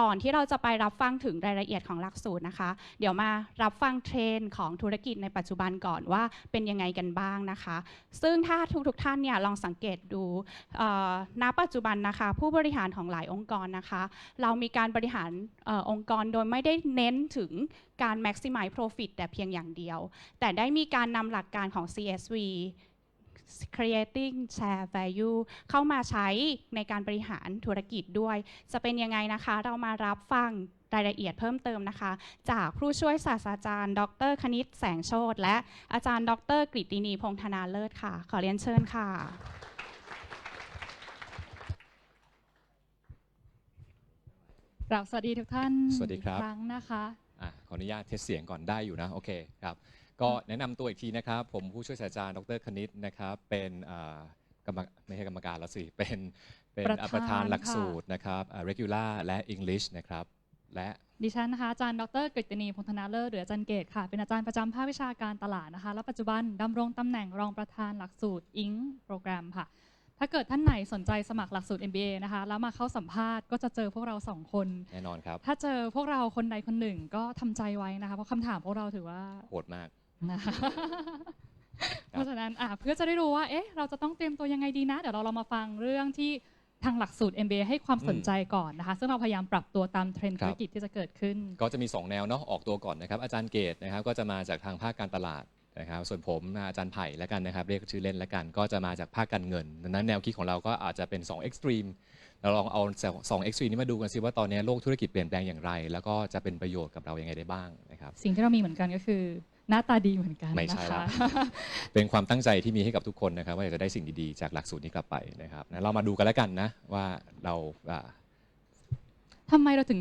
ก่อนที่เราจะไปรับฟังถึงรายละเอียดของหลักสูตรนะคะ เดี๋ยวมารับฟังเทรนด์ของธุรกิจในปัจจุบันก่อนว่าเป็นยังไงกันบ้างนะคะ ซึ่งถ้าทุกๆท่านเนี่ยลองสังเกตดูณปัจจุบันนะคะ ผู้บริหารของหลายองค์กรนะคะ เรามีการบริหารออองค์กรโดยไม่ได้เน้นถึงการ maximize profit แต่เพียงอย่างเดียว แต่ได้มีการนำหลักการของ CSV creating share value เข้ามาใช้ในการบริหารธุรกิจด้วย จะเป็นยังไงนะคะ เรามารับฟังรายละเอียดเพิ่มเติมนะคะ จากผู้ช่วยศาสตราจารย์ ดรคณิตแสงโชตและอาจารย์ ดรกฤตินีพงษ์ธนาเลิศค่ะ ขอเรียนเชิญค่ะ กราบสวัสดีทุกท่านสวัสดีครับ อีกครั้งนะคะ อะขออนุญาตเทสเสียงก่อนได้อยู่นะ โอเคครับ ก็แนะนำตัวอีกทีนะครับ ผมผู้ช่วยศาสตราจารย์ดรคณิตนะครับ เป็นอ่ากรรมไม่ใช่กรรมการแล้วสิ เป็นเป็นประธานประธานหลักค่ะ สูตรนะครับอ่า regular และ English นะครับ และดิฉันนะคะอาจารย์ดรกฤตินีพงษ์ธนาเลิศหรืออาจารย์เกตค่ะ เป็นอาจารย์ประจำภาควิชาการตลาดนะคะ และปัจจุบันดำรงตำแหน่งรองประธานหลักสูตรอิงโปรแกรมค่ะ ถ้าเกิดท่านไหนสนใจสมัครหลักสูตร MBA นะคะ แล้วมาเข้าสัมภาษณ์ก็จะเจอพวกเราสองคน แน่นอนครับถ้าเจอพวกเราคนใดคนหนึ่งก็ทำใจไว้นะคะ เพราะคำถามพวกเราถือว่า โหดมากนะคะ เพราะฉะนั้นอะเพื่อจะได้รู้ว่าเอ๊ะเราจะต้องเตรียมตัวยังไงดีนะ เดี๋ยวเราเรามาฟังเรื่องที่ทางหลักสูตร MBA ให้ความสนใจก่อนนะคะ ซึ่งเราพยายามปรับตัวตามเทรนด์ครัธุบรกิจที่จะเกิดขึ้น ก็จะมี 2 แนวเนาะออกตัวก่อนนะครับ อาจารย์เกตนะครับก็จะมาจากทางภาคการตลาดนะครับส่วนผมนะอาจารย์ไผ่แล้วกันนะครับเรียกชื่อเล่นแล้วกัน ก็จะมาจากภาคการเงินดังนั้นแนวคิดของเราก็อาจจะเป็น2 extreme เราลองเอา2 extreme นี้มาดูกันซิว่าตอนนี้โลกธุรกิจเปลี่ยนแปลงอย่างไร แล้วก็จะเป็นประโยชน์กับเรายังไงได้บ้างนะครับสิ่งที่เรามีเหมือนกันก็คือ หน้าตาดีเหมือนกันไม่ใช่นะละคะ เป็นความตั้งใจที่มีให้กับทุกคนนะครับว่าอยากจะได้สิ่งดีๆ จากหลักสูตรนี้กลับไปนะครับนะเรามาดูกันแล้วกันนะว่าเราอ่า ทำไมเราถึง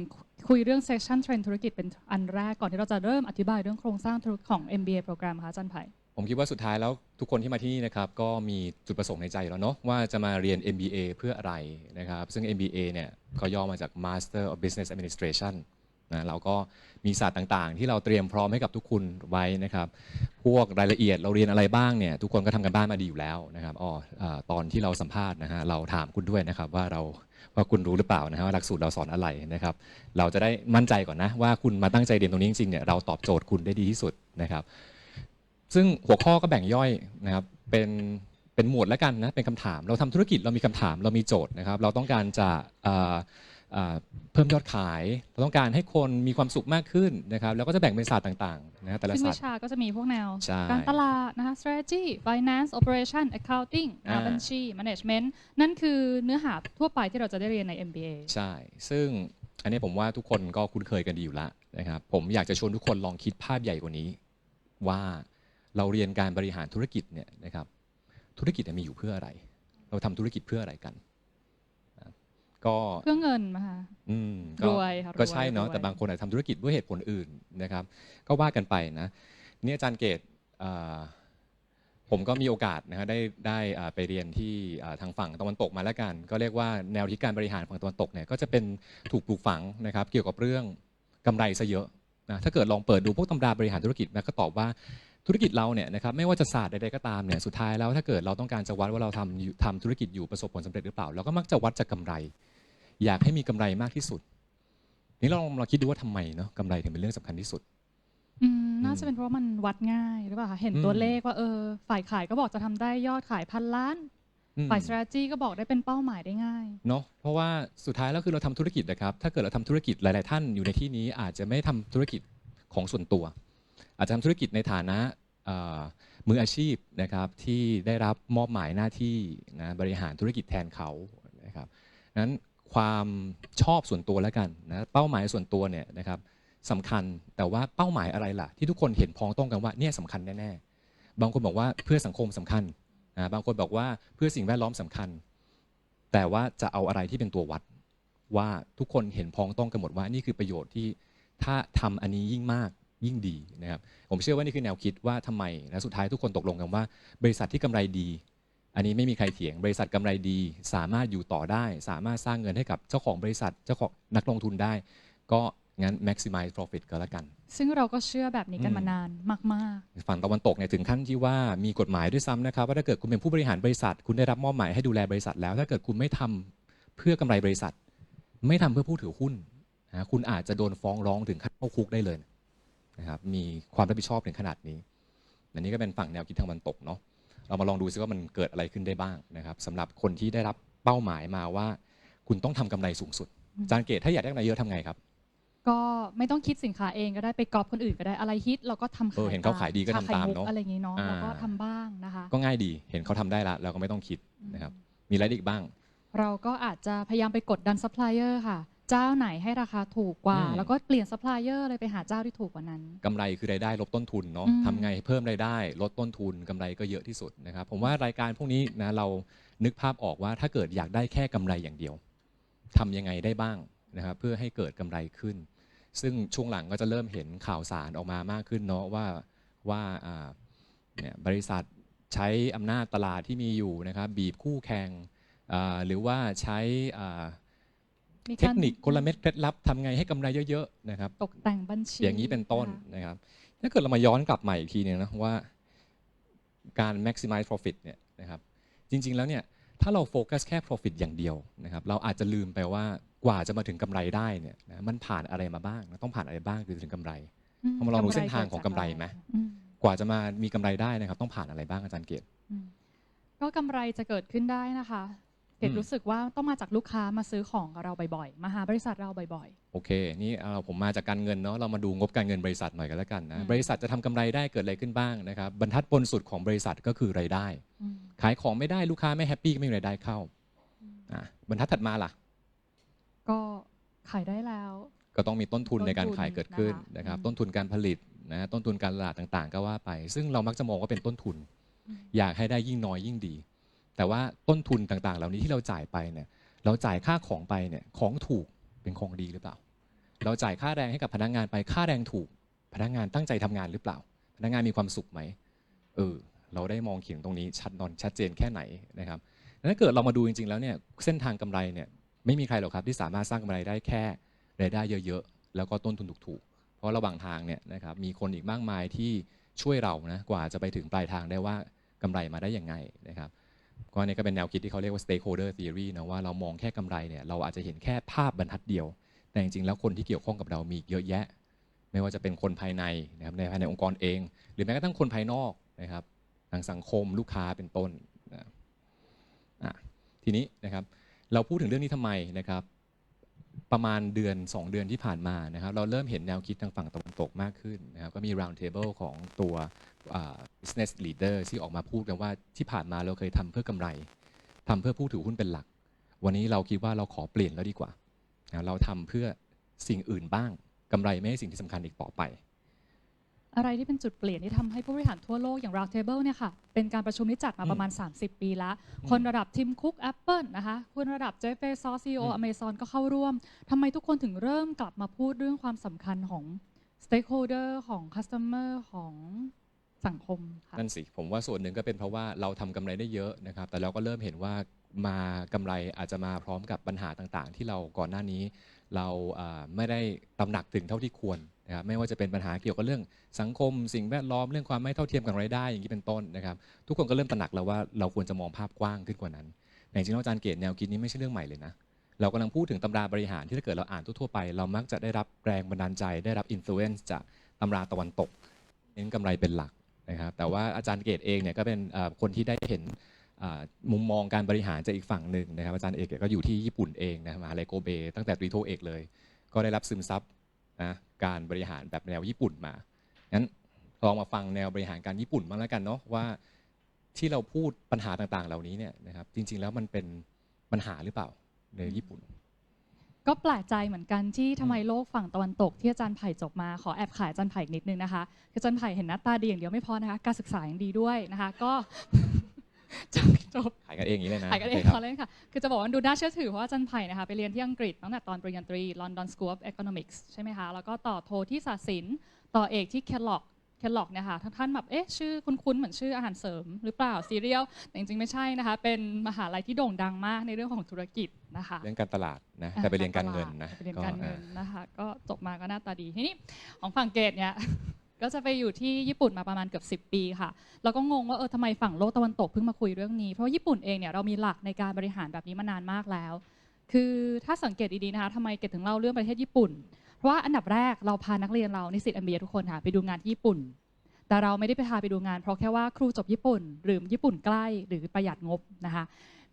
คุยเรื่อง section trend ธุรกิจเป็นอันแรกก่อนที่เราจะเริ่มอธิบายเรื่องโครงสร้างธุรกิจของ MBA โปรแกรมคะอาจารย์ไผ่ ผมคิดว่าสุดท้ายแล้วทุกคนที่มาที่นี่นะครับก็มีจุดประสงค์ในใจแล้วเนาะว่าจะมาเรียน MBA เพื่ออะไรนะครับ ซึ่ง MBA เนี่ยก็ย่อมาจาก Master of Business Administration นะเราก็มีศาสตร์ต่างๆ ที่เราเตรียมพร้อมให้กับทุกคนไว้นะครับ พวกรายละเอียดเราเรียนอะไรบ้างเนี่ยทุกคนก็ทำกันบ้านมาดีอยู่แล้วนะครับอ๋อตอนที่เราสัมภาษณ์นะฮะเราถามคุณด้วยนะครับว่าเราว่าคุณรู้หรือเปล่านะฮะว่าหลักสูตรเราสอนอะไรนะครับ เราจะได้มั่นใจก่อนนะว่าคุณมาตั้งใจเรียนตรงนี้จริงๆเนี่ยเราตอบโจทย์คุณได้ดีที่สุดนะครับ ซึ่งหัวข้อก็แบ่งย่อยนะครับเป็นเป็นหมวดแล้วกันนะเป็นคำถาม เราทำธุรกิจเรามีคำถามเรามีโจทย์นะครับ เราต้องการจะ เพิ่มยอดขาย เราต้องการให้คนมีความสุขมากขึ้นนะครับแล้วก็จะแบ่งเป็นศาสตร์ต่างๆนะฮะแต่ละซึ่งศาวิสตร์ ชาก็จะมีพวกแนว ใช่การตลาดนะคะ strategy finance operation accounting อ่า บัญชี management นั่นคือเนื้อหาทั่วไปที่เราจะได้เรียนใน MBA ใช่ ซึ่งอันนี้ผมว่าทุกคนก็คุ้นเคยกันดีอยู่แล้วนะครับ ผมอยากจะชวนทุกคนลองคิดภาพใหญ่กว่านี้ ว่าเราเรียนการบริหารธุรกิจเนี่ยนะครับ ธุรกิจเนี่ยมีอยู่เพื่ออะไร เราทำธุรกิจเพื่ออะไรกันนะ ก็เพื่อเงินมาค่ะอืมรวยค่ะก็รวยใช่เนาะรวยแต่บางคนอาจจะทำธุรกิจด้วยเหตุผลอื่นนะครับ ก็ว่ากันไปนะนี่อาจารย์เกตอ่าผมก็มีโอกาสนะฮะได้ได้อ่าไปเรียนที่อ่าทางฝั่งตะวันตกมาแล้วกัน ก็เรียกว่าแนวคิดการบริหารฝั่งตะวันตกเนี่ยก็จะเป็นถูกปลูกฝังนะครับ เกี่ยวกับเรื่องกำไรซะเยอะนะถ้าเกิดลองเปิดดูพวกตำราบริหารธุรกิจนะก็ตอบว่าธุรกิจเราเนี่ยนะครับไม่ว่าจะศาสตร์ใดๆก็ตามเนี่ยสุดท้ายแล้วถ้าเกิดเราต้องการจะวัดว่าเราทำอยู่ทำธุรกิจอยู่ประสบผลสำเร็จหรือเปล่า เราก็มักจะวัดจากกำไร อยากให้มีกำไรมากที่สุด นี่เราลองมาคิดดูว่าทำไมเนาะกำไรถึงเป็นเรื่องสำคัญที่สุดอืมน่าจะเป็นเพราะว่ามันวัดง่ายหรือเปล่าคะเห็นอืมตัวเลขว่าเออ ฝ่ายขายก็บอกจะทำได้ยอดขายพันล้านอืมฝ่าย strategy ก็บอกได้เป็นเป้าหมายได้ง่ายเนาะเพราะว่าสุดท้ายแล้วคือเราทำธุรกิจนะครับ ถ้าเกิดเราทำธุรกิจหลาย ๆ ท่านอยู่ในที่นี้อาจจะไม่ทำธุรกิจของส่วนตัว อาจจะทำธุรกิจในฐานะเอ่อมืออาชีพนะครับที่ได้รับมอบหมายหน้าที่นะบริหารธุรกิจแทนเขานะครับนั้น ความชอบส่วนตัวแล้วกันนะเป้าหมายส่วนตัวเนี่ยนะครับสำคัญแต่ว่าเป้าหมายอะไรล่ะ ที่ทุกคนเห็นพ้องต้องกันว่าเนี่ยสำคัญแน่ๆบางคนบอกว่าเพื่อสังคมสำคัญนะบางคนบอกว่าเพื่อสิ่งแวดล้อมสำคัญ แต่ว่าจะเอาอะไรที่เป็นตัววัด ว่าทุกคนเห็นพ้องต้องกันหมดว่านี่คือประโยชน์ที่ถ้าทำอันนี้ยิ่งมากยิ่งดีนะครับผมเชื่อว่านี่คือแนวคิดว่าทำไมและสุดท้ายทุกคนตกลงกันว่า บริษัทที่กำไรดี อันนี้ไม่มีใครเถียงบริษัทกำไรดี สามารถอยู่ต่อได้ สามารถสร้างเงินให้กับเจ้าของบริษัทเจ้าของนักลงทุนได้ ก็งั้น maximize profit ก็แล้วกัน ซึ่งเราก็เชื่อแบบนี้กันอืมมานานมากฝั่งตะวันตกเนี่ยถึงขั้นที่ว่ามีกฎหมายด้วยซ้ำนะครับ ว่าถ้าเกิดคุณเป็นผู้บริหารบริษัท คุณได้รับมอบหมายให้ดูแลบริษัทแล้ว ถ้าเกิดคุณไม่ทำเพื่อกำไรบริษัท ไม่ทำเพื่อผู้ถือหุ้นนะคุณอาจจะโดนฟ้องร้องถึงขั้นเข้าคุกได้เลยนะครับมีความรับผิดชอบถึงขนาดนี้อันนี้ก็เป็นฝั่งแนวคิดทางตะวันตกเนาะ เรามาลองดูซิว่ามันเกิดอะไรขึ้นได้บ้างนะครับสำหรับคนที่ได้รับเป้าหมายมาว่า คุณต้องทำกำไรสูงสุดอืมอาจารย์เกตถ้าอยากได้กำไรเยอะทำไงครับ ก็ไม่ต้องคิดสินค้าเองก็ได้ไปกอบคนอื่นก็ได้อะไรฮิตเราก็ทำเออขายเห็นเขาตขายดีก็ชทำตามไข่มุเนอะอะไรอย่างงี้เนาะอ่า เราก็ทำบ้างนะคะ ก็ง่ายดี เห็นเขาทำได้ละเราก็ไม่ต้องคิดนะครับ มีอะไรอีกบ้าง เราก็อาจจะพยายามไปกดดันซัพพลายเออร์ค่ะ เจ้าไหนให้ราคาถูกกว่า อืม แล้วก็เปลี่ยนซัพพลายเออร์เลยไปหาเจ้าที่ถูกกว่านั้น กำไรคือรายได้ลบต้นทุนเนาะอืม ทำไงให้เพิ่มรายได้ลดต้นทุนกำไรก็เยอะที่สุดนะครับผมว่ารายการพวกนี้นะเรานึกภาพออกว่าถ้าเกิดอยากได้แค่กำไรอย่างเดียวทำยังไงได้บ้างนะครับเพื่อให้เกิดกำไรขึ้น ซึ่งช่วงหลังก็จะเริ่มเห็นข่าวสารออกมามากขึ้นเนาะว่าว่าอ่าเนี่ยบริษัทใช้อำนาจตลาดที่มีอยู่นะครับบีบคู่แข่งอ่าหรือว่าใช้อ่ามี เทกาครนิคกลเม็ดเคล็ดลับทำไงให้กำไรเยอะๆนะครับตกแต่งบัญชีอย่างนี้เป็นต้นนะคะนะครับถ้าเกิดเรามาย้อนกลับมาอีกทีหนึงนะว่าการ maximize profit เนี่ยนะครับจริงๆแล้วเนี่ยถ้าเราโฟกัสแค่ profit อย่างเดียวนะครับเราอาจจะลืมไปว่ากว่าจะมาถึงกำไรได้เนี่ยนะมันผ่านอะไรมาบ้างนะต้องผ่านอะไรบ้างคือถึงกำไรมเรามาลองดูำไรเส้นทางของกิดจกำไรไหมอืมกว่าจะมามีกำไรได้นะครับ ต้องผ่านอะไรบ้างอาจารย์เกตอืมก็กำไรจะเกิดขึ้นได้นะคะ เกดอืมรู้สึกว่าต้องมาจากลูกค้ามาซื้อของกับเราบ่อยๆ มาหาบริษัทเราบ่อย โอเค นี่เอาผมมาจากการเงินเนาะ เรามาดูงบการเงินบริษัทหน่อยกันแล้วกันนะ อืม บริษัทจะทำกำไรได้เกิดอะไรขึ้นบ้างนะครับ บรรทัดบนสุดของบริษัทก็คือรายได้ ๆอืมขายของไม่ได้ลูกค้าไม่แฮปปี้ก็ไม่มีรายได้เข้าอะบรรทัดถัดมาล่ะ ก็ขายได้แล้ว ก็ต้องมีต้นทุนต้นทุนในการขายเกิดขึ้นนะคะนะครับ อืม ต้นทุนการผลิตนะต้นทุนการตลาดต่างๆ ก็ว่าไป ซึ่งเรามักจะมองว่าเป็นต้นทุนอืมอยากให้ได้ยิ่งน้อยยิ่งดี แต่ว่าต้นทุนต่างๆ เหล่านี้ที่เราจ่ายไปเนี่ยเราจ่ายค่าของไปเนี่ยของถูกเป็นของดีหรือเปล่า เราจ่ายค่าแรงให้กับพนักงานไปค่าแรงถูก พนักงานตั้งใจทำงานหรือเปล่า พนักงานมีความสุขไหมเออเราได้มองเขียงตรงนี้ชัดนอนชัดเจนแค่ไหนนะครับถ้าเกิดเรามาดูจริงๆแล้วเนี่ยเส้นทางกำไรเนี่ยไม่มีใครหรอกครับที่สามารถสร้างกำไรได้แค่รายได้เยอะๆ แล้วก็ต้นทุนถูกๆ เพราะระหว่างทางเนี่ยนะครับมีคนอีกมากมายที่ช่วยเรานะกว่าจะไปถึงปลายทางได้ว่ากำไรมาได้ยังไงนะครับ ก็อันนี่ก็เป็นแนวคิดที่เขาเรียกว่า stakeholder theory นะว่าเรามองแค่กำไรเนี่ยเราอาจจะเห็นแค่ภาพบรรทัดเดียว แต่จริงๆแล้วคนที่เกี่ยวข้องกับเรามีเยอะแยะ ไม่ว่าจะเป็นคนภายในนะครับในภายในองค์กรเอง หรือแม้กระทั่งคนภายนอกนะครับทางสังคมลูกค้าเป็นต้นนะทีนี้นะครับเราพูดถึงเรื่องนี้ทำไมนะครับ ประมาณเดือน 2 เดือนที่ผ่านมานะครับ เราเริ่มเห็นแนวคิดทางฝั่งตะวันตกมากขึ้นนะครับก็มี round table ของตัว business leader ที่ออกมาพูดกันว่าที่ผ่านมาเราเคยทำเพื่อกำไรทำเพื่อผู้ถือหุ้นเป็นหลัก วันนี้เราคิดว่าเราขอเปลี่ยนแล้วดีกว่านะเราทำเพื่อสิ่งอื่นบ้างกำไรไม่ใช่สิ่งที่สำคัญอีกต่อไป อะไรที่เป็นจุดเปลี่ยนที่ทำให้ผู้บริหารทั่วโลกอย่าง Roundtable เนี่ยค่ะ เป็นการประชุมที่จัดมาอืมประมาณ 30 ปีแล้วคนระดับทีมคุก Apple นะคะคนระดับเจฟเฟซอซีโออืมอเมซอนก็เข้าร่วมทำไมทุกคนถึงเริ่มกลับมาพูดเรื่องความสำคัญของ Stakeholder ของ Customer ของสังคมค่ะ นั่นสิ ผมว่าส่วนหนึ่งก็เป็นเพราะว่าเราทำกำไรได้เยอะนะครับ แต่เราก็เริ่มเห็นว่า มากำไรอาจจะมาพร้อมกับปัญหาต่างๆ ที่เราก่อนหน้านี้ เราไม่ได้ตำหนักถึงเท่าที่ควรนะครับไม่ว่าจะเป็นปัญหาเกี่ยวกับเรื่องสังคม สิ่งแวดล้อมเรื่องความไม่เท่าเทียมกันรายได้อย่างนี้เป็นต้นนะครับ ทุกคนก็เริ่มตระหนักแล้วว่าเราควรจะมองภาพกว้างขึ้นกว่านั้นแต่จริงๆแล้วอาจารย์เกตแนวคิดนี้ไม่ใช่เรื่องใหม่เลยนะเรากำลังพูดถึงตำราบริหารที่ถ้าเกิดเราอ่านทั่วๆไป เรามักจะได้รับแรงบันดาลใจ ได้รับอิ f ฟ u เ n c e จากตำราตะวันตกเน้นกำไรเป็นหลักนะครับแต่ว่าอาจารย์เกตเองเนี่ยก็เป็นคนที่ได้เห็น มุมมองการบริหารจากอีกฝั่งหนึ่งนะครับอาจารย์เอกก็อยู่ที่ญี่ปุ่นเองนะมหาลัยโกเบตั้งแต่ตรีโทเอกเลย ก็ได้รับซึมซับนะการบริหารแบบแนวญี่ปุ่นมางั้นลองมาฟังแนวบริหารการญี่ปุ่นบ้างแล้วกันเนาะว่าที่เราพูดปัญหาต่างๆ เหล่านี้เนี่ยนะครับจริง ๆ แล้วมันเป็นปัญหาหรือเปล่าในญี่ปุ่น ก็แปลกใจเหมือนกันที่ทำไมโลกฝั่งตะวันตก ที่อาจารย์ไผ่จบมาขอแอบขายอาจารย์ไผ่อีกนิดนึงนะคะคืออาจารย์ไผ่เห็นหน้าตาดีอย่างเดียวไม่พอนะคะการศึกษายังดีด้วยนะคะ ก็ จบจบขายกันเองอย่างนี้เลยนะขายกันเองโคครับขอเล่นค่ะ คือจะบอกว่าดูน่าเชื่อถือเพราะว่าอาจารย์ไผ่นะคะไปเรียนที่อังกฤษตั้งแต่ตอนปริญญาตรี London School of Economics ใช่ไหมคะ แล้วก็ต่อโทที่ศาสตร์ศิลป์ต่อเอกที่ Kellogg Kellogg เนี่ยค่ะท่านแบบ เอ๊ะ ชื่อคุ้นๆ เหมือนชื่ออาหารเสริมหรือเปล่า ซีเรียล แต่จริงๆ ไม่ใช่นะคะ เป็นมหาลัยที่โด่งดังมากในเรื่องของธุรกิจนะคะ เรื่องการตลาดนะ แต่ไปเรียนการเงินนะ ไปเรียนการเงินอ่นะคะ ก็จบมาก็หน้าตาดี ทีนี้ของฝั่งเกตเนี่ย ก็จะไปอยู่ที่ญี่ปุ่นมาประมาณเกือบ10 ปีค่ะ แล้วก็งงว่าเออทำไมฝั่งโลกตะวันตกเพิ่งมาคุยเรื่องนี้ เพราะว่าญี่ปุ่นเองเนี่ยเรามีหลักในการบริหารแบบนี้มานานมากแล้ว คือถ้าสังเกตดีๆนะคะทำไมเกดถึงเล่าเรื่องประเทศญี่ปุ่น เพราะว่าอันดับแรกเราพานักเรียนเรานิสิต MBA ทุกคนค่ะไปดูงานที่ญี่ปุ่น แต่เราไม่ได้ไปพาไปดูงาน เพราะแค่ว่าครูจบญี่ปุ่น หรือญี่ปุ่นใกล้หรือประหยัดงบนะคะ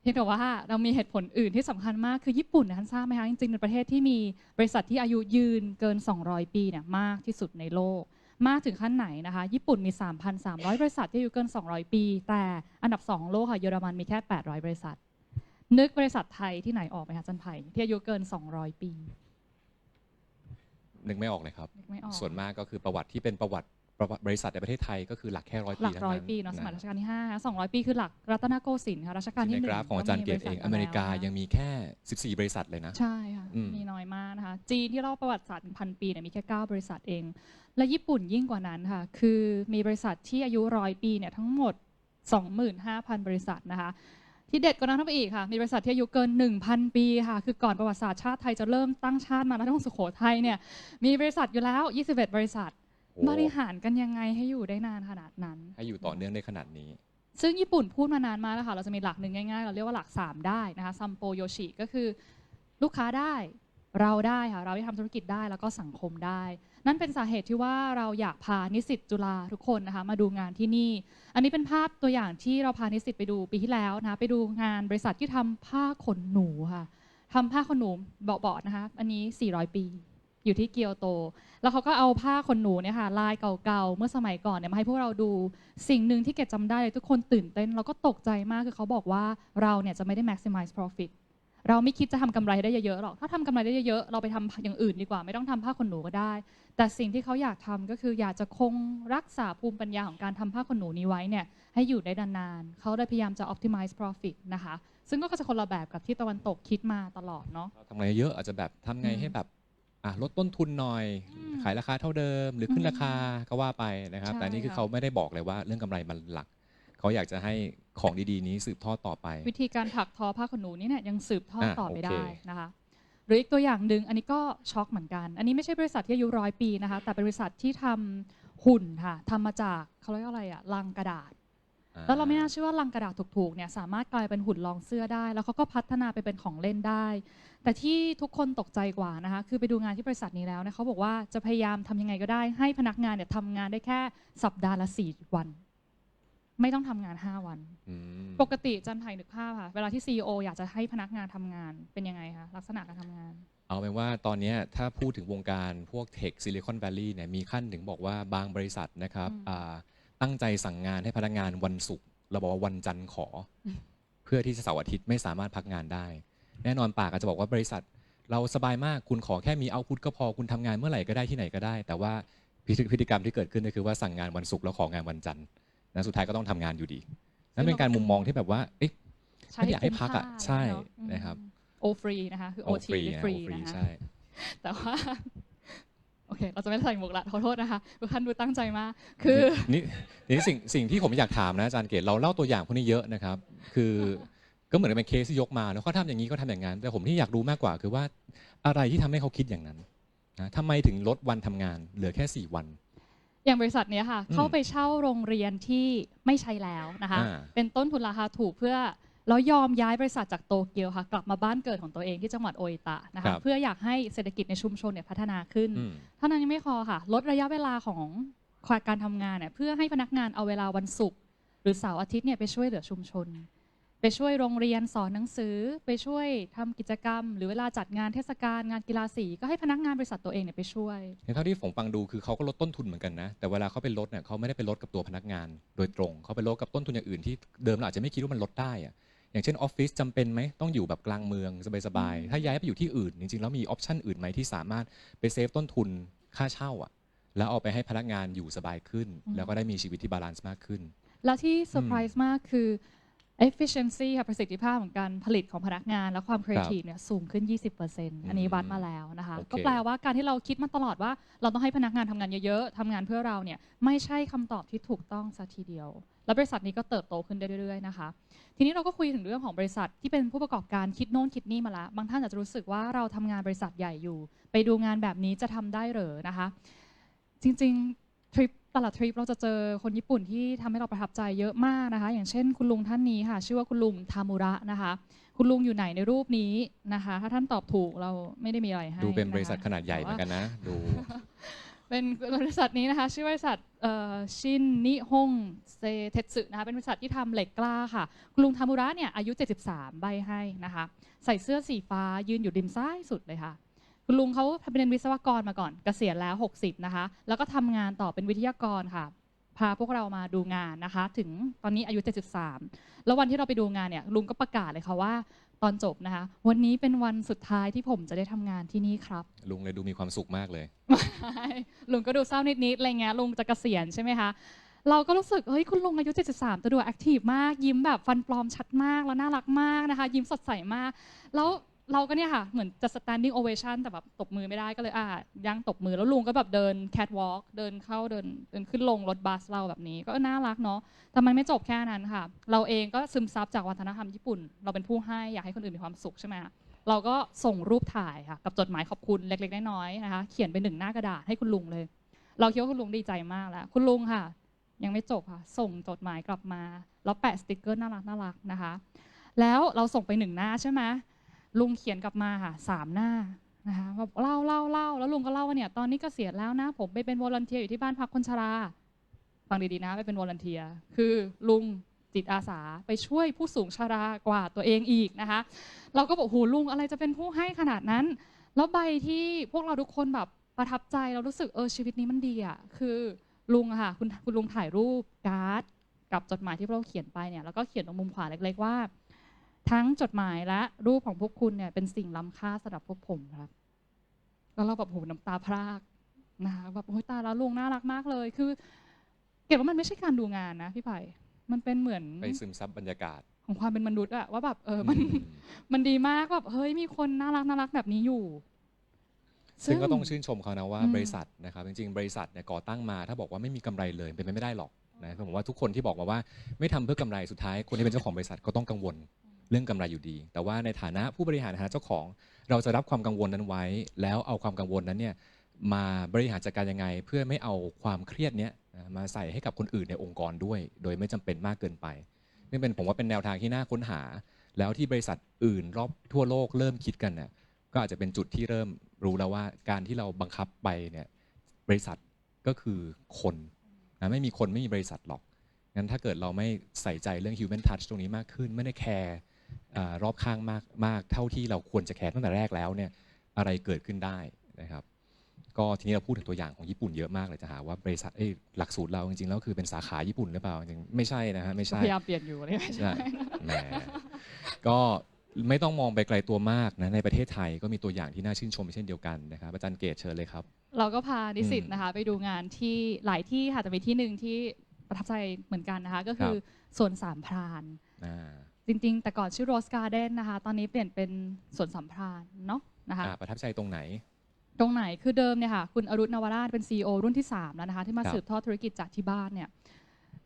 เพียงแต่ว่าเรามีเหตุผลอื่นที่สำคัญมากคือญี่ปุ่นนยท่านทราบไหมคะจริงๆเป็นประเทศที่มีบริษัทที่อายุยืนเกิน 200 ปีเนี่ยมากที่สุดในโลก มากถึงขั้นไหนนะคะ ญี่ปุ่นมี 3,300 บริษัทที่อายุเกิน 200 ปี แต่อันดับ2โลกค่ะเยอรมันมีแค่ 800 บริษัท นึกบริษัทไทยที่ไหนออกไหมคะจันไผ่ที่อายุเกิน 200 ปี นึกไม่ออกเลยครับ นึกไม่ออก ส่วนมากก็คือประวัติที่เป็นประวัติประวัติ บริษัทในประเทศไทยก็คือหลักแค่ร้อยหปีลักทั้งร้อยนั้นปีเนาะสมัยรันะชกาลที่5ค่ะ200ปีคือหลักรัตนโกสินทร์ค่ะรัชกาลในที่หนึ่กงราฟของอาจารย์เกตเองบษัทอเมริกาแล้วนะคะยังมีแค่ 14 บริษัทเลยนะ ใช่ค่ะอืม มีน้อยมากนะคะจีนที่เล่าประวัติศาสตร์ถึงพันปีเนี่ยมีแค่9บริษัทเอง และญี่ปุ่นยิ่งกว่านั้นค่ะ คือมีบริษัทที่อายุร้อยปีเนี่ยทั้งหมด 25,000 บริษัทนะคะ ที่เด็ดกว่านั้นเข้าไปอีกค่ะ มีบริษัทที่อายุเกิน 1,000 ปีค่ะ คือก่อนประวัติศาสตร์ชาติไทยจะเริ่มตั้งชาติมาแล้วทั้งสุโขทัยเนี่ย มีบริษัทอยู่แล้ว 21 บริษัท โอ้บริหารกันยังไงให้อยู่ได้นานขนาดนั้น ให้อยู่ต่อเนื่องได้ขนาดนี้ ซึ่งญี่ปุ่นพูดมานานมากแล้วค่ะ เราจะมีหลักหนึ่งง่ายๆ เราเรียกว่าหลัก 3 ได้นะคะซัมโปโยชิก็คือลูกค้าได้เราได้ค่ะ เราที่ทำธุรกิจได้แล้วก็สังคมได้ นั่นเป็นสาเหตุที่ว่าเราอยากพานิสิตจุฬาทุกคนนะคะมาดูงานที่นี่ อันนี้เป็นภาพตัวอย่างที่เราพานิสิตไปดูปีที่แล้วนะคะไปดูงานบริษัทที่ทำผ้าขนหนูค่ะทำผ้าขนหนูเบาๆนะคะ อันนี้ 400 ปี อยู่ที่เกียวโต แล้วเขาก็เอาผ้าขนหนูเนี่ยค่ะลายเก่าๆ เมื่อสมัยก่อนเนี่ยมาให้พวกเราดู สิ่งหนึ่งที่เกดจำได้เลยทุกคนตื่นเต้นเราก็ตกใจมากคือเขาบอกว่าเราเนี่ยจะไม่ได้ maximize profit เราไม่คิดจะทำกำไรได้เยอะๆหรอก ถ้าทำกำไรได้เยอะๆ เราไปทำอย่างอื่นดีกว่า ไม่ต้องทำผ้าขนหนูก็ได้ แต่สิ่งที่เขาอยากทำก็คืออยากจะคงรักษาภูมิปัญญาของการทำผ้าขนหนูนี้ไว้เนี่ยให้อยู่ได้นานๆ เขาเลยพยายามจะ optimize profit นะคะ ซึ่งก็จะคนละแบบกับที่ตะวันตกคิดมาตลอดเนาะ ทำไงเยอะอาจจะแบบทำไงให้แบบอะ ลดต้นทุนหน่อยอืมขายราคาเท่าเดิม หรือขึ้นอืมราคาก็ว่าไปนะครับใช่แต่อันนี่คือค่ะเขาไม่ได้บอกเลยว่าเรื่องกำไรมันหลัก เขาอยากจะให้ของดีๆ นี้สืบทอดต่อไป วิธีการถักทอผ้าขนหนูนี่เนี่ยยังสืบทอดอะต่อไปโอเคได้นะคะหรืออีกตัวอย่างหนึ่งอันนี้ก็ช็อกเหมือนกัน อันนี้ไม่ใช่บริษัทที่อายุร้อยปีนะคะ แต่เป็นบริษัทที่ทำหุ่นค่ะทำมาจากเขาเรียกว่าอะไรอะลังกระดาษ แล้วเราไม่น่าเชื่อว่าลังกระดาษถูกๆเนี่ยสามารถกลายเป็นหุ่นรองเสื้อได้ แล้วเขาก็พัฒนาไปเป็นของเล่นได้ แต่ที่ทุกคนตกใจกว่านะคะคือไปดูงานที่บริษัทนี้แล้วเนี่ยเขาบอกว่าจะพยายามทำยังไงก็ได้ ให้พนักงานเนี่ยทำงานได้แค่สัปดาห์ละสี่วัน ไม่ต้องทำงาน5วันอืมปกติจันไผ่นึกภาพค่ะเวลาที่ CEO อยากจะให้พนักงานทำงานเป็นยังไงคะลักษณะการทำงานเอาเป็นว่าตอนเนี้ยถ้าพูดถึงวงการพวกเทคซิลิคอนแวลลีย์เนี่ยมีขั้นถึงบอกว่าบางบริษัทนะครับอืมอ่า ตั้งใจสั่งงานให้พนักงานวันศุกร์เราบอกว่าวันจันทร์ขออมเพื่อที่จะเสาร์อาทิตย์ไม่สามารถพักงานได้ แน่นอนปากอาจจะบอกว่าบริษัท เราสบายมากคุณขอแค่มีเอาพุตก็พอคุณทำงานเมื่อไหร่ก็ได้ที่ไหนก็ได้ แต่ว่าพฤติพฤติกรรมที่เกิดขึ้นก็คือว่าสั่งงานวันศุกร์แล้วของานวันจันทร์นะสุดท้ายก็ต้องทำงานอยู่ดีนั่นเป็นการมุมมองที่แบบว่าเอ๊ะไม่อยากให้พักอะคุ้มค่าใช่เนอะอืมนะครับโอฟรีนะคะคือโอโอทีฟรีไม่นะฟรีโอฟรีนะคะใช่แต่ว่า โอเค เราจะไม่ใส่หมวกละขอโทษนะคะทุกท่านดูตั้งใจมาก คือนี่นี่สิ่งสิ่งที่ผมอยากถามนะอาจารย์เกตเราเล่าตัวอย่างพวกนี้เยอะนะครับ คือก็เหมือนเป็นเคสที่ยกมาแล้วเขาทำอย่างนี้ก็ทำอย่างนั้น แต่ผมที่อยากรู้มากกว่า คือว่าอะไรที่ทำให้เขาคิดอย่างนั้นนะทำไมถึงลดวันทำงาน เหลือแค่ 4 วัน อย่างบริษัทเนี้ยค่ะอืมเข้าไปเช่าโรงเรียนที่ไม่ใช้แล้วนะคะอ่าเป็นต้นทุนราคาถูกเพื่อ แล้วยอมย้ายบริษัทจากโตเกียวค่ะ กลับมาบ้านเกิดของตัวเองที่จังหวัดโออิตะนะครัคะบเพื่ออยากให้เศรษฐกิจในชุมชนเนี่ยพัฒนาขึ้น อืม เท่านั้นยังไม่พอค่ะ ลดระยะเวลาของการทำงานเนี่ยเพื่อให้พนักงานเอาเวลาวันศุกร์หรือเสาร์อาทิตย์เนี่ยไปช่วยเหลือชุมชน ไปช่วยโรงเรียนสอนหนังสือ ไปช่วยทำกิจกรรม หรือเวลาจัดงานเทศกาลงานกีฬาสีก็ให้พนักงานบริษัทตัวเองเนี่ยไปช่วย เท่าที่ผมฟังดูคือเขาก็ลดต้นทุนเหมือนกันนะ แต่เวลาเขาไปลดเนี่ยเขาไม่ได้ไปลดกับตัวพนักงาน โดยตรงเขาไปลดกับต้นทุนอย่างอื่นที่เดิมเราอาจจะไม่คิดว่ามันลดได้อะ อย่างเช่นออฟฟิศจำเป็นไหมต้องอยู่แบบกลางเมืองสบายอืมๆถ้าย้ายไปอยู่ที่อื่น จริงๆแล้วมีออปชันอื่นไหมที่สามารถไปเซฟต้นทุนค่าเช่าอะแล้วเอาไปให้พนักงานอยู่สบายขึ้น แล้วก็ได้มีชีวิตที่บาลานซ์มากขึ้น แล้วที่เซอร์ไพรส์มากคือ efficiency ค่ะประสิทธิภาพของการผลิตของพนักงาน และความ creative เนี่ยสูงขึ้น 20%อันนี้วัดมาแล้วนะคะ โอเค ก็แปลว่าการที่เราคิดมาตลอดว่า เราต้องให้พนักงานทำงานเยอะๆทำงานเพื่อเราเนี่ยไม่ใช่คำตอบที่ถูกต้องสัทีเดียว แล้วบริษัทนี้ก็เติบโตขึ้นได้เรื่อยๆนะคะ ทีนี้เราก็คุยถึงเรื่องของบริษัทที่เป็นผู้ประกอบการคิดโน่นคิดนี่มาละบางท่านอาจจะรู้สึกว่าเราทำงานบริษัทใหญ่อยู่ ไปดูงานแบบนี้จะทำได้เหรอนะคะ จริงๆทริป แต่ละทริปเราจะเจอคนญี่ปุ่นที่ทำให้เราประทับใจเยอะมากนะคะ อย่างเช่นคุณลุงท่านนี้ค่ะ ชื่อว่าคุณลุงทามุระนะคะ คุณลุงอยู่ไหนในรูปนี้นะคะ ถ้าท่านตอบถูกเราไม่ได้มีอะไรให้ดูเป็นะคะบริษัทขนาดใหญ่เหมือนกันนะดูเป็นบริษัทนี้นะคะ ชื่อบริษัทชินนิฮงเซเทสึนะคะเป็นบริษัทที่ทำเหล็กกล้าค่ะ คุณลุงทามุระเนี่ยอายุ 73 ใบให้นะคะ ใส่เสื้อสีฟ้ายืนอยู่ริมซ้ายสุดเลยค่ะ คุณลุงเขาเป็นวิศวกรมาก่อนเกษียณแล้ว 60 นะคะ แล้วก็ทำงานต่อเป็นวิทยากรค่ะ พาพวกเรามาดูงานนะคะ ถึงตอนนี้อายุ 73 แล้ววันที่เราไปดูงานเนี่ยลุงก็ประกาศเลยค่ะว่าตอนจบนะคะ วันนี้เป็นวันสุดท้ายที่ผมจะได้ทำงานที่นี่ครับ ลุงเลยดูมีความสุขมากเลย ลุงก็ดูเศร้านิดๆอะไรเงี้ยลุงจะเกษียณใช่ไหมคะเราก็รู้สึกเฮ้ยคุณลุงอายุ 73แต่ดูแอคทีฟมาก ยิ้มแบบฟันปลอมชัดมาก แล้วน่ารักมากนะคะ ยิ้มสดใสมาก แล้ว เราก็เนี่ยค่ะ เหมือนจะ standing ovation แต่แบบตบมือไม่ได้ก็เลยอะยังตบมือแล้วลุงก็แบบเดิน catwalk เดินเข้าเดินเดินขึ้นลงรถบัสเราแบบนี้ ก็น่ารักเนาะแต่มันไม่จบแค่นั้นค่ะ เราเองก็ซึมซับจากวัฒนธรรมญี่ปุ่น เราเป็นผู้ให้อยากให้คนอื่นมีความสุขใช่ไหมเราก็ส่งรูปถ่ายค่ะกับจดหมายขอบคุณเล็กๆน้อยๆนะคะเขียนเป็นหนึ่งหน้ากระดาษให้คุณลุงเลย เราคิดว่าคุณลุงดีใจมากแล้ว คุณลุงค่ะ ยังไม่จบค่ะ ส่งจดหมายกลับมาแล้วแปะสติกเกอร์น่ารักน่ารักนะคะ แล้วเราส่งไปหนึ่งหน้าใช่ไหม ลุงเขียนกลับมาค่ะสามหน้านะคะแบบเล่าเล่าเล่าแล้วลุงก็เล่าว่าเนี่ยตอนนี้ก็เกษียแล้วนะ ผมไปเป็นวอลันเทียอยู่ที่บ้านพักคนชราฟังดีๆนะไปเป็นวอลันเทียคือลุงจิตอาสาไปช่วยผู้สูงชรากว่าตัวเองอีกนะคะ เราก็บอกโหลุงอะไรจะเป็นผู้ให้ขนาดนั้น แล้วใบที่พวกเราทุกคนแบบประทับใจเรารู้สึกเออชีวิตนี้มันดีอะคือลุงอะค่ะคุณคุณลุงถ่ายรูปการ์ดกับจดหมายที่เราเขียนไปเนี่ยแล้วก็เขียนตรงมุมขวาเล็กๆว่า ทั้งจดหมายและรูปของพวกคุณเนี่ยเป็นสิ่งล้ำค่าสำหรับพวกผมครับ แล้วเราแบบโหน้ำตาพรากนะคะแบบโอ้ยตายแล้วลุงน่ารักมากเลย คือ เก็บว่ามันไม่ใช่การดูงานนะพี่ไผ่มันเป็นเหมือนไปซึมซับบรรยากาศของความเป็นมนุษย์อะว่าแบบเออมันอืมมันดีมากแบบเฮ้ยมีคนน่ารักน่ารักแบบนี้อยู่ ซึ่งก็ต้องชื่นชมเขานะว่าอืมบริษัทนะครับ จริง ๆ บริษัทเนี่ยก่อตั้งมา ถ้าบอกว่าไม่มีกำไรเลยเป็นไปไม่ได้หรอกนะผมว่าทุกคนที่บอกมาว่าไม่ทำเพื่อกำไรสุดท้ายคนที่เป็นเจ้าของบริษัทก็ต้องกังวล เรื่องกำไรอยู่ดี แต่ว่าในฐานะผู้บริหารฐานะเจ้าของ เราจะรับความกังวลนั้นไว้ แล้วเอาความกังวลนั้นเนี่ยมาบริหารจัดการยังไง เพื่อไม่เอาความเครียดเนี้ยมาใส่ให้กับคนอื่นในองค์กรด้วย โดยไม่จำเป็นมากเกินไปนี่เป็นผมว่าเป็นแนวทางที่น่าค้นหา แล้วที่บริษัทอื่นรอบทั่วโลกเริ่มคิดกันเนี่ยก็อาจจะเป็นจุดที่เริ่มรู้แล้วว่าการที่เราบังคับไปเนี่ยบริษัทก็คือคนนะไม่มีคนไม่มีบริษัทหรอกงั้นถ้าเกิดเราไม่ใส่ใจเรื่อง human touch ตรงนี้มากขึ้น ไม่ได้แคร์ รอบข้างมากมากเท่าที่เราควรจะแคร์ตั้งแต่แรกแล้วเนี่ยอะไรเกิดขึ้นได้นะครับ ก็ทีนี้เราพูดถึงตัวอย่างของญี่ปุ่นเยอะมากเลยจะหาว่าบริษัทเอ้ยหลักสูตรเราจริงๆแล้วคือเป็นสาขาญี่ปุ่นหรือเปล่าจริงๆไม่ใช่นะฮะไม่ใช่พยายามเปลี่ยนอยู่เลยใช่แหมก็ไม่ต้องมองไปไกลตัวมากนะในประเทศไทยก็มีตัวอย่างที่น่าชื่นชมเช่นเดียวกันนะครับอาจารย์เกตเชิญเลยครับ เราก็พานิสิตอืมนะคะไปดูงานที่หลายที่ค่ะแต่มีที่หนึ่งที่ประทับใจเหมือนกันนะคะ ก็คือสวนสามพรานอ่า จริงๆ แต่ก่อนชื่อโรสการ์เดนนะคะ ตอนนี้เปลี่ยนเป็นสวนสามพรานเนาะนะคะ อ่าประทับใจตรงไหน ตรงไหนคือเดิมเนี่ยค่ะคุณอรุณนวราชเป็น CEO รุ่นที่ 3 แล้วนะคะ ที่มาครับ สืบทอดธุรกิจจากที่บ้านเนี่ย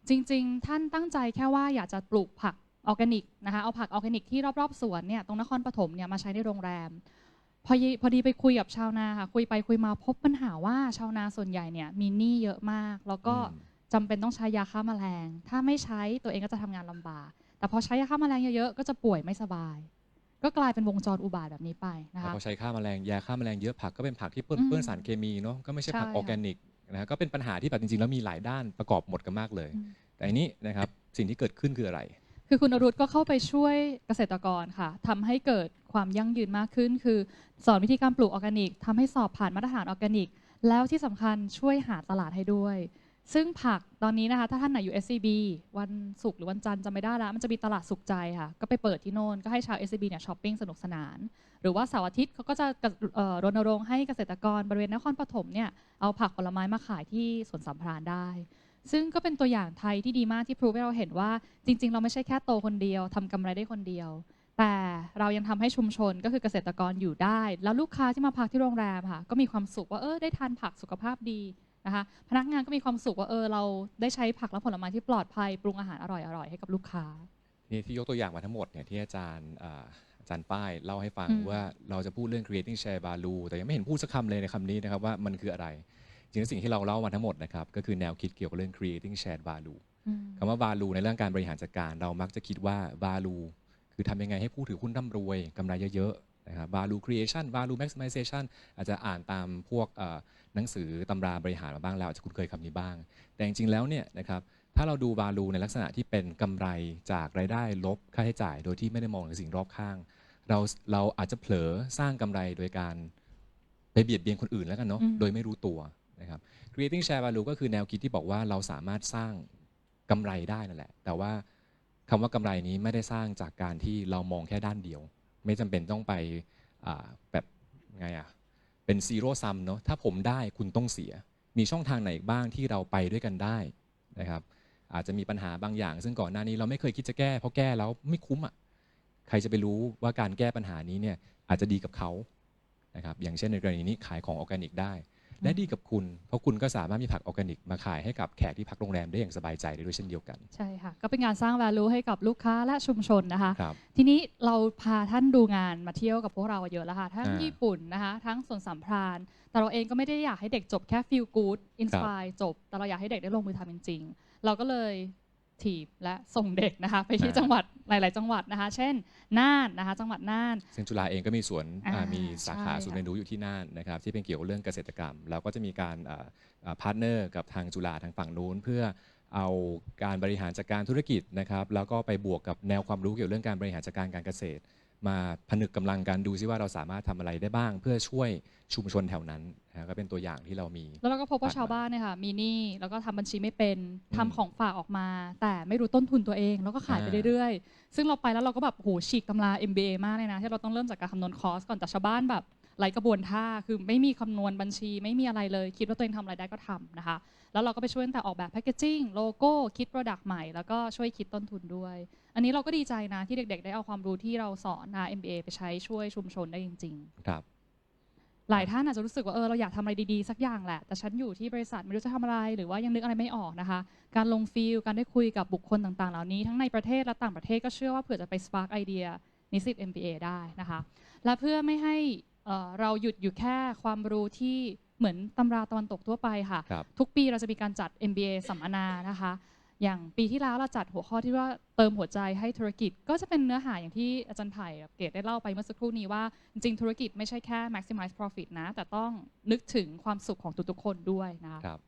จริงๆ ท่านตั้งใจแค่ว่าอยากจะปลูกผักออร์แกนิกนะคะเอาผักออร์แกนิกที่รอบๆสวนเนี่ยตรงนครปฐมเนี่ยมาใช้ในโรงแรม พอดีพอดีไปคุยกับชาวนาค่ะคุยไปคุยมาพบปัญหาว่าชาวนาส่วนใหญ่เนี่ยมีหนี้เยอะมาก แล้วก็อืม จำเป็นต้องใช้ยาฆ่าแมลง ถ้าไม่ใช้ตัวเองก็จะทำงานลำบาก แต่พอใช้ยาฆ่าแมลงเยอะๆ ก็จะป่วยไม่สบาย ก็กลายเป็นวงจรอุบาทแบบนี้ไปนะแล้วคะพอใช้ฆ่าแมลงยาฆ่าแมลงเยอะผักก็เป็นผักที่เปื้อนอืมเปื้อนสารเคมีเนาะก็ไม่ใช่ผักใช่ออร์แกนิกนะฮะก็เป็นปัญหาที่แบบจริงๆแล้วมีหลายด้านประกอบหมดกันมากเลยอืมแต่อันนี้นะครับสิ่งที่เกิดขึ้นคืออะไร คือคุณอรุธก็เข้าไปช่วยเกษตรกรค่ะทำให้เกิดความยั่งยืนมากขึ้น คือสอนวิธีการปลูกออร์แกนิกทำให้สอบผ่านมาตรฐานออร์แกนิก แล้วที่สำคัญช่วยหาตลาดให้ด้วย ซึ่งผักตอนนี้นะคะ ถ้าท่านไหนอยู่ SCB วันศุกร์หรือวันจันทร์จำไม่ได้ล้วมันจะมีตลาดสุขใจค่ะ ก็ไปเปิดที่โน่นก็ให้ชาว SCB เนี่ยช้อปปิ้งสนุกสนาน หรือว่าเสาร์อาทิตย์เขาก็จะรณรงค์ให้เกษตรกรบริเวณนครปฐมเนี่ยเอาผักผลไม้มาขายที่สวนสามพรานได้ ซึ่งก็เป็นตัวอย่างไทยที่ดีมากที่พรูฟให้เราเห็นว่าจริง ๆ เราไม่ใช่แค่โตคนเดียวทำกำไรได้คนเดียว แต่เรายังทำให้ชุมชนก็คือเกษตรกรอยู่ได้ แล้วลูกค้าที่มาพักที่โรงแรมค่ะก็มีความสุขว่าเออได้ทานผักสุขภาพดี นะคะพนักงานก็มีความสุขว่าเออเราได้ใช้ผักและผลไม้ที่ปลอดภัยปรุงอาหารอร่อยๆให้กับลูกค้านี่ที่ยกตัวอย่างมาทั้งหมดเนี่ยที่อาจารย์อ่าอาจารย์ป้ายเล่าให้ฟังอืมว่าเราจะพูดเรื่อง creating share value แต่ยังไม่เห็นพูดสักคำเลยในคำนี้นะครับว่ามันคืออะไรจจริงๆสิ่งที่เราเล่ามาทั้งหมดนะครับก็คือแนวคิดเกี่ยวกับเรื่อง creating shared value อืมคำว่า value ในเรื่องการบริหารจัดการ เรามักจะคิดว่า value คือทำยังไงให้ผู้ถือหุ้นร่ำรวยกำไรเยอะๆ นะครับ value creation value maximization อาจจะอ่านตามพวกเอ่อหนังสือตำราบริหารมาบ้างแล้วอาจจะคุ้นเคยคำนี้บ้าง แต่จริงๆแล้วเนี่ยนะครับถ้าเราดู value ในลักษณะที่เป็นกำไรจากรายได้ลบค่าใช้จ่าย โดยที่ไม่ได้มองถึงสิ่งรอบข้าง เราเราอาจจะเผลอสร้างกำไรโดยการไปเบียดเบียนคนอื่นแล้วกันเนาะอืมโดยไม่รู้ตัวนะครับ creating share value ก็คือแนวคิดที่บอกว่าเราสามารถสร้างกำไรได้นั่นแหละ แต่ว่าคำว่ากำไรนี้ไม่ได้สร้างจากการที่เรามองแค่ด้านเดียว ไม่จำเป็นต้องไปแบบไงอะเป็นซีโร่ซัมเนาะถ้าผมได้คุณต้องเสีย มีช่องทางไหนบ้างที่เราไปด้วยกันได้นะครับ อาจจะมีปัญหาบางอย่าง ซึ่งก่อนหน้านี้เราไม่เคยคิดจะแก้เพราะแก้แล้วไม่คุ้มอะใครจะไปรู้ว่าการแก้ปัญหานี้เนี่ยอาจจะดีกับเขานะครับอย่างเช่นในกรณีนี้ขายของออร์แกนิกได้ และดีกับคุณ เพราะคุณก็สามารถมีผักออร์แกนิกมาขายให้กับแขกที่พักโรงแรมได้อย่างสบายใจได้ด้วยเช่นเดียวกัน ใช่ค่ะ ก็เป็นการสร้าง value ให้กับลูกค้าและชุมชนนะคะ ครับ ทีนี้เราพาท่านดูงานมาเที่ยวกับพวกเราเยอะแล้วค่ะ ทั้งอ่าญี่ปุ่นนะคะ ทั้งสวนสัมพราน แต่เราเองก็ไม่ได้อยากให้เด็กจบแค่ feel good inspire จบ แต่เราอยากให้เด็กได้ลงมือทำจริงๆ เราก็เลยถีบและส่งเด็กนะคะ ไปที่อ่า จังหวัด หลาย ๆ จังหวัดนะคะ เช่น น่านนะคะ จังหวัดน่าน ซึ่งจุฬาเองก็มีสวนอ่าอ่ามีสาขาใช่ศูนย์เรียนรู้อยู่ที่น่านนะครับที่เป็นเกี่ยวกับเรื่องเกษตรกรรม เราก็จะมีการพาร์ทเนอร์กับทางจุฬาทางฝั่งนู้น เพื่อเอาการบริหารจัดการธุรกิจนะครับแล้วก็ไปบวกกับแนวความรู้เกี่ยวกับเรื่องการบริหารจัดการการเกษตร มาผนึกกำลังกันดูซิว่าเราสามารถทำอะไรได้บ้าง เพื่อช่วยชุมชนแถวนั้นนะก็เป็นตัวอย่างที่เรามี แล้วเราก็พบว่าผ่านมาชาวบ้านเนี่ยค่ะมีหนี้แล้วก็ทำบัญชีไม่เป็นอืมทำของฝากออกมา แต่ไม่รู้ต้นทุนตัวเอง แล้วก็ขายไปอ่าเรื่อยๆ ซึ่งเราไปแล้วเราก็แบบโหฉีกตำรา MBA มากเลยนะที่เราต้องเริ่มจากการคำนวณคอสก่อนแต่ชาวบ้านแบบ ไร้กระบวนท่าคือไม่มีคำนวณบัญชี ไม่มีอะไรเลย คิดว่าตัวเองทำอะไรได้ก็ทำนะคะ แล้วเราก็ไปช่วยตั้งแต่ออกแบบแพคเกจิ้งโลโก้คิดโปรดักต์ใหม่ แล้วก็ช่วยคิดต้นทุนด้วย อันนี้เราก็ดีใจนะที่เด็กๆ ได้เอาความรู้ที่เราสอนนะ MBA ไปใช้ช่วยชุมชนได้จริง ๆ ครับ หลายท่านอาจจะรู้สึกว่าเออเราอยากทำอะไรดีๆ สักอย่างแหละ แต่ฉันอยู่ที่บริษัทไม่รู้จะทำอะไร หรือว่ายังนึกอะไรไม่ออกนะคะ การลงฟิลการได้คุยกับบุคคลต่างๆ เหล่านี้ทั้งในประเทศและต่างประเทศก็เชื่อว่าเผื่อจะไปสปาร์กไอเดียนิสิต MBA ได้นะคะ และเพื่อไม่ให้ เอ่อเราหยุดอยู่แค่ความรู้ที่เหมือนตำราตะวันตกทั่วไปค่ะครับทุกปีเราจะมีการจัด MBA สัมมนานะคะ อย่างปีที่แล้วเราจัดหัวข้อที่ว่าเติมหัวใจให้ธุรกิจ ก็จะเป็นเนื้อหาอย่างที่อาจารย์ไผ่กับเกดได้เล่าไปเมื่อสักครู่นี้ว่า จริงๆธุรกิจไม่ใช่แค่ maximize profit นะ แต่ต้องนึกถึงความสุขของทุกๆคนด้วยนะคะครับ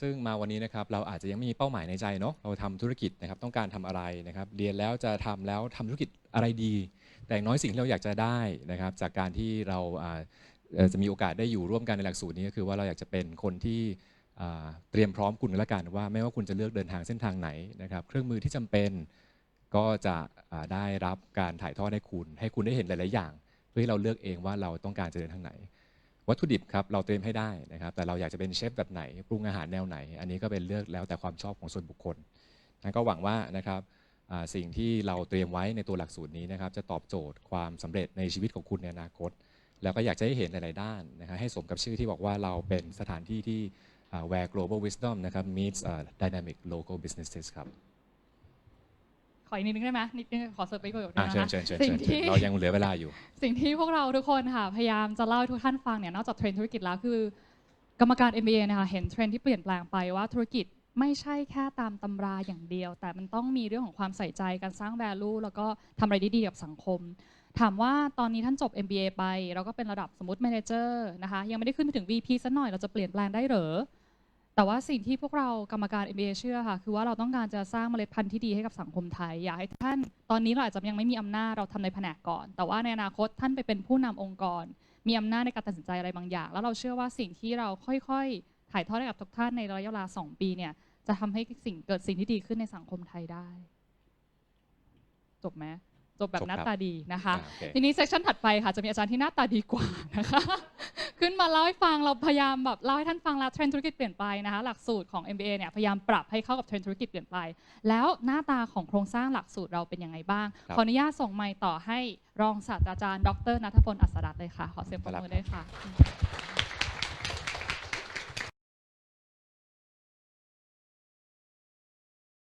ซึ่งมาวันนี้นะครับเราอาจจะยังไม่มีเป้าหมายในใจเนาะเราทำธุรกิจนะครับต้องการทำอะไรนะครับเรียนแล้วจะทำแล้วทำธุรกิจอะไรดี แต่อย่างน้อยสิ่งที่เราอยากจะได้นะครับจากการที่เราจะมีโอกาสได้อยู่ร่วมกันในหลักสูตรนี้ก็คือว่าเราอยากจะเป็นคนที่เตรียมพร้อมคุณและกันว่าไม่ว่าคุณจะเลือกเดินทางเส้นทางไหนนะครับเครื่องมือที่จำเป็นก็จะได้รับการถ่ายทอดให้คุณ ให้คุณได้เห็นหลาย ๆ อย่าง เพื่อให้เราเลือกเองว่าเราต้องการจะเดินทางไหน วัตถุดิบครับเราเตรียมให้ได้นะครับแต่เราอยากจะเป็นเชฟแบบไหนปรุงอาหารแนวไหน อันนี้ก็เป็นเลือกแล้วแต่ความชอบของส่วนบุคคลนะก็หวังว่านะครับ สิ่งที่เราเตรียมไว้ในตัวหลักสูตรนี้นะครับ จะตอบโจทย์ความสำเร็จในชีวิตของคุณในอนาคต แล้วก็อยากจะให้เห็นหลาย ๆ ด้านนะครับให้สมกับชื่อที่บอกว่าเราเป็นสถานที่ที่อ่า where global wisdom นะครับ meets อ่า dynamic local businesses ครับขออีกนิดนึงได้ไหไหมนิดนึงขอเสริมไปประโยชน์อะนะเชิญคะเชิญเชิญสิ่งเชิญที่เรายังเหลือเวลาอยู่ สิ่งที่พวกเราทุกคนค่ะพยายามจะเล่าให้ทุกท่านฟังเนี่ยนอกจากเทรนด์ธุรกิจแล้วคือ กรรมการ MBA นะคะเห็นเทรนด์ที่เปลี่ยนแปลงไปว่าธุรกิจ ไม่ใช่แค่ตามตำราอย่างเดียว แต่มันต้องมีเรื่องของความใส่ใจการสร้าง value แล้วก็ทำอะไรดีๆกับสังคม ถามว่าตอนนี้ท่านจบ MBA ไป เราก็เป็นระดับสมมติ manager นะคะยังไม่ได้ขึ้นไปถึง VP สักหน่อยเราจะเปลี่ยนแปลงได้หรอแต่ว่าสิ่งที่พวกเรากรรมการ MBA เชื่อค่ะ คือว่าเราต้องการจะสร้างเมล็ดพันธุ์ที่ดีให้กับสังคมไทย อยากให้ท่านตอนนี้เราอาจจะยังไม่มีอำนาจเราทำในแผนกก่อน แต่ว่าในอนาคตท่านไปเป็นผู้นำองค์กร มีอำนาจในการตัดสินใจอะไรบางอย่าง แล้วเราเชื่อว่าสิ่งที่เราค่อยๆ ถ่ายทอดให้กับทุกท่านในระยะเวลา 2 ปีเนี่ย จะทำให้สิ่งเกิดสิ่งที่ดีขึ้นในสังคมไทยได้ จบไหมจบแบบจบหน้าครับตาดีนะคะอ่าโอเคทีนี้เซสชันถัดไปค่ะ จะมีอาจารย์ที่หน้าตาดีกว่านะคะ ขึ้นมาเล่าให้ฟังเราพยายามแบบเล่าให้ท่านฟังแล้วเทรนด์ธุรกิจเปลี่ยนไปนะคะ หลักสูตรของ MBA เนี่ยพยายามปรับให้เข้ากับเทรนด์ธุรกิจเปลี่ยนไป แล้วหน้าตาของโครงสร้างหลักสูตรเราเป็นยังไงบ้างครับขออนุญาตส่งไมค์ต่อให้รองศาสตราจารย์ ดรนัทพลอัศรัตน์เลยค่ะ ขอเสียงปรบมือด้วยค่ะ